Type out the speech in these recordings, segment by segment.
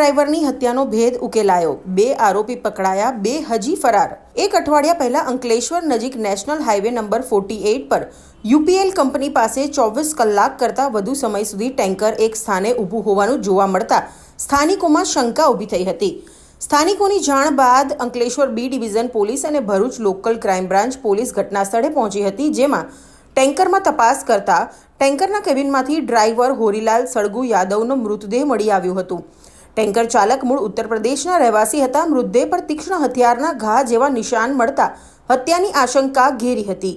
ડ્રાઈવરની હત્યાનો ભેદ ઉકેલાયો. બે આરોપી પકડાયા, બે હજી ફરાર. એક અઠવાડિયા પહેલા અંકલેશ્વર નજીક national highway number forty eight પર યુપીએલ કંપની પાસે ચોવીસ કલાક કરતાં વધુ સમય સુધી ટેન્કર એક સ્થાને ઊભું હોવાનું જોવા મળતા સ્થાનિકોમાં શંકા ઊભી થઈ હતી. સ્થાનિકોની જાણ બાદ અંકલેશ્વર બી ડિવિઝન પોલીસ અને Bharuch local crime branch police ઘટના સ્થળે પહોંચી હતી, જેમાં ટેન્કરમાં તપાસ કરતા ટેન્કરના કેબિનમાંથી ડ્રાઈવર હોરીલાલ સળગુ યાદવનો મૃતદેહ મળી આવ્યું હતું. ટેન્કર ચાલક મૂળ ઉત્તર પ્રદેશના રહેવાસી હતા. મૃતદેહ પર તીક્ષ્ણ હથિયારના ઘા જેવા નિશાન મળતા હત્યાની આશંકા ઘેરી હતી.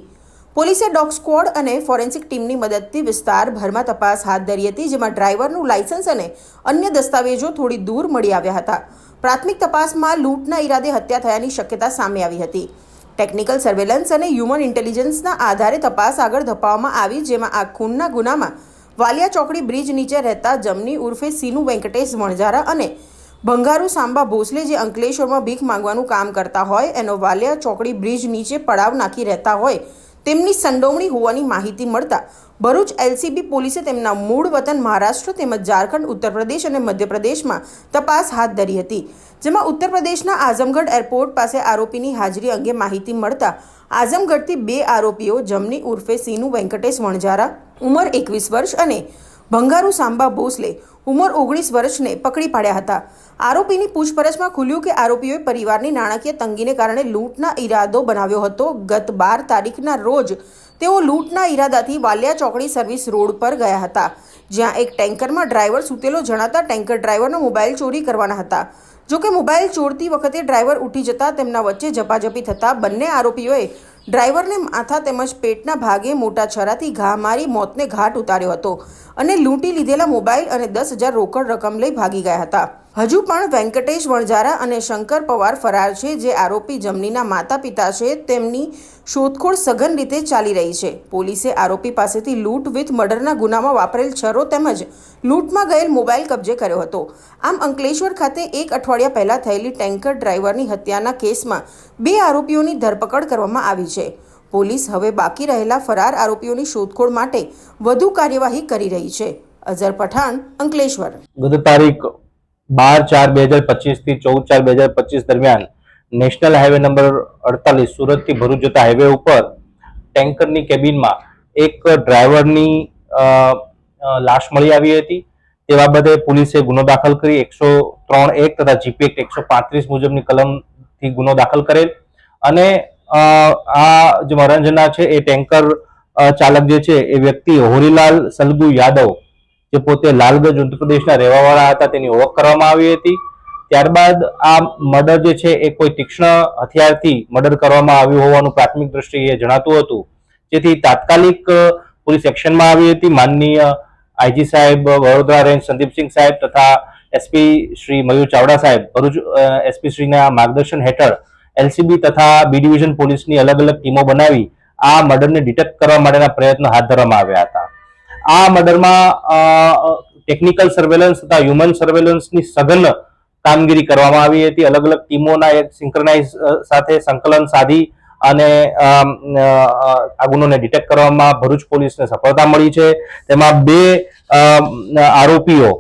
પોલીસે ડોગ સ્ક્વોડ અને ફોરેન્સિક ટીમની મદદથી વિસ્તારભરમાં તપાસ હાથ ધરી હતી, જેમાં ડ્રાઈવરનું લાયસન્સ અને અન્ય દસ્તાવેજો થોડી દૂર મળી આવ્યા હતા. પ્રાથમિક તપાસમાં લૂંટના ઈરાદે હત્યા થયાની શક્યતા સામે આવી હતી. ટેકનિકલ સર્વેલન્સ અને હ્યુમન ઇન્ટેલિજન્સના આધારે તપાસ આગળ ધપાવવામાં આવી, જેમાં આ ખૂનના ગુનામાં વાલિયા ચોકડી બ્રિજ નીચે રહેતા જમની ઉર્ફે સીનુ વેંકટેશ વણઝારા અને ભંગારુ સાંબા ભોસલે જે અંકલેશ્વરમાં ભીખ માંગવાનું કામ કરતા હોય, એનો વાલિયા ચોકડી બ્રિજ નીચે પડાવ નાખી રહેતા હોય. તેમની સંડોવણી હોવાની માહિતી મળતા ભરૂચ એલસીબી પોલીસે તેમના મૂળ વતન મહારાષ્ટ્ર તેમજ ઝારખંડ ઉત્તર પ્રદેશ અને મધ્યપ્રદેશમાં તપાસ હાથ ધરી હતી, જેમાં ઉત્તર પ્રદેશના આઝમગઢ એરપોર્ટ પાસે આરોપીની હાજરી અંગે માહિતી મળતા આઝમગઢથી બે આરોપીઓ જમની ઉર્ફે સીનુ વેંકટેશ વણઝારા, ઉંમર એકવીસ વર્ષ અને ભંગારુ સાંબા ભોસલે ઉંમર ઓગણીસ વર્ષને પકડી પાડ્યા હતા. આરોપીની પૂછપરછમાં ખુલ્યું કે આરોપીઓએ પરિવારની નાણાકીય તંગીને કારણે લૂંટના ઈરાદો બનાવ્યો હતો. ગત બાર તારીખના રોજ તેઓ લૂંટના ઈરાદાથી વાલિયા ચોકડી સર્વિસ રોડ પર ગયા હતા, જ્યાં એક ટેન્કરમાં ડ્રાઈવર સૂતેલો જણાતા ટેન્કર ડ્રાઈવરનો મોબાઈલ ચોરી કરવાના હતા. જોકે મોબાઈલ ચોરતી વખતે ડ્રાઈવર ઉઠી જતા તેમના વચ્ચે ઝપાઝપી થતા બંને આરોપીઓએ ડ્રાઈવરને માથા તેમજ પેટના ભાગે મોટા છરાથી ઘા મારી મોતને ઘાટ ઉતાર્યો હતો અને લૂંટી લીધેલા મોબાઈલ અને દસ હજાર રોકડ રકમ લઈ ભાગી ગયા હતા. હજુ પણ વેંકટેશ વણઝારા અને શંકર પવાર ફરાર છે, જે આરોપી જમનીના માતા પિતા છે, તેમની શોધખોળ સઘન રીતે ચાલી રહી છે. પોલીસે આરોપી પાસેથી લૂંટ વિથ મર્ડરના ગુનામાં વાપરેલ છરો તેમજ લૂંટમાં ગયેલ મોબાઈલ કબજે કર્યો હતો. આમ, અંકલેશ્વર ખાતે એક અઠવાડિયા પહેલા થયેલી ટેન્કર ડ્રાઈવરની હત્યાના કેસમાં બે આરોપીઓની ધરપકડ કરવામાં આવી છે. પોલીસ હવે બાકી રહેલા ફરાર આરોપીઓની શોધખોળ માટે વધુ કાર્યવાહી કરી રહી છે. અઝર પઠાણ, અંકલેશ્વર. ગત તારીખ બાર ચાર બે હજાર પચીસથી ચૌદ ચાર બે હજાર પચીસ દરમિયાન નેશનલ હાઈવે નંબર અડતાલીસ સુરતથી ભરૂચ જતા હાઈવે ઉપર ટેન્કરની કેબિનમાં એક ડ્રાઈવરની લાશ મળી આવી હતી. તે બાબતે પોલીસે ગુનો દાખલ કરી એકસો ત્રણ એક તથા જીપી એક્ટ એકસો પાંત્રીસ મુજબની કલમથી ગુનો દાખલ કરેલ. અને આ જે મરંજના છે એ ટેન્કર ચાલક જે છે એ વ્યક્તિ હોરીલાલ સલગુ યાદવ જે પોતે લાલગંજ ઉત્તર પ્રદેશના રહેવાવાળા હતા, તેની ઓળખ કરવામાં આવી હતી. ત્યારબાદ આ મર્ડર જે છે, એ કોઈ તીક્ષ્ણ હથિયારથી મર્ડર કરવામાં આવ્યું હોવાનું પ્રાથમિક દ્રષ્ટિએ જણાતું હતું. જેથી તાત્કાલિક પોલીસ એક્શનમાં આવી હતી. માનનીય આઈજી સાહેબ વડોદરા રેન્જ સંદીપસિંહ સાહેબ તથા એસપી શ્રી મયુર ચાવડા સાહેબ, ભરૂચ એસપી શ્રીના માર્ગદર્શન હેઠળ એલસીબી તથા બી ડિવિઝન પોલીસની અલગ અલગ ટીમો બનાવી આ મર્ડરને ડિટેક્ટ કરવા માટેના પ્રયત્નો હાથ ધરવામાં આવ્યા હતા. આ મર્ડરમાં ટેકનિકલ સર્વેલન્સ તથા હ્યુમન સર્વેલન્સની સઘન કામગીરી કરવામાં આવી હતી. અલગ અલગ ટીમોના એક સિંક્રનાઇઝ સાથે સંકલન સાધી અને આ ગુનોને ડિટેક્ટ કરવામાં ભરૂચ પોલીસને સફળતા મળી છે. તેમાં બે આરોપીઓ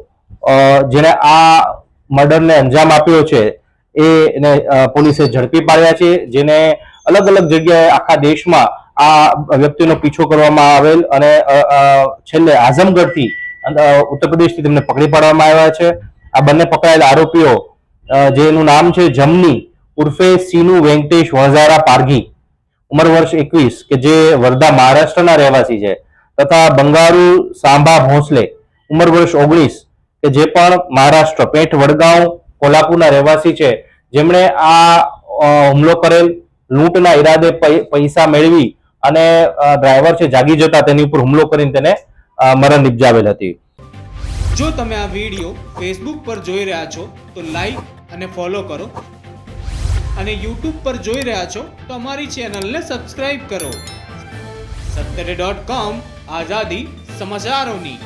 જેણે આ મર્ડરને અંજામ આપ્યો છે એને પોલીસે ઝડપી પાડ્યા છે, જેને અલગ અલગ જગ્યાએ આખા દેશમાં આ વ્યક્તિનો પીછો કરવામાં આવેલ અને છેલ્લે આઝમગઢથી ઉત્તર પ્રદેશથી તેમને પકડી પાડવામાં આવ્યા છે. આ બંને પકડાયેલા આરોપીઓ જેનું નામ છે જમની ઉર્ફે સીનુ વેંકટેશ વણઝારા પારઘી. ઉંમર વર્ષ એકવીસ, કે જે વરદા મહારાષ્ટ્રના રહેવાસી છે, તથા બંગારુ સાંભા ભોંસલે. ઉંમર વર્ષ ઓગણીસ, કે જે પણ મહારાષ્ટ્ર પેઠ વડગાંવ, કોલ્હાપુરના રહેવાસી છે. જેમણે આ હુમલો કરેલ, લૂંટના ઈરાદે પૈસા મેળવી અને ડ્રાઈવર છે, જાગી જતા તેની ઉપર હુમલો કરીને તેને મરણ નિપજાવેલ હતી. જો તમે આ વીડિયો ફેસબુક પર જોઈ રહ્યા છો, તો લાઈક અને ફોલો કરો. અને યુટ્યુબ પર જોઈ રહ્યા છો, તો અમારી ચેનલને સબસ્ક્રાઇબ કરો. સત્તરે ડોટ કોમ આઝાદી સમાચારોની.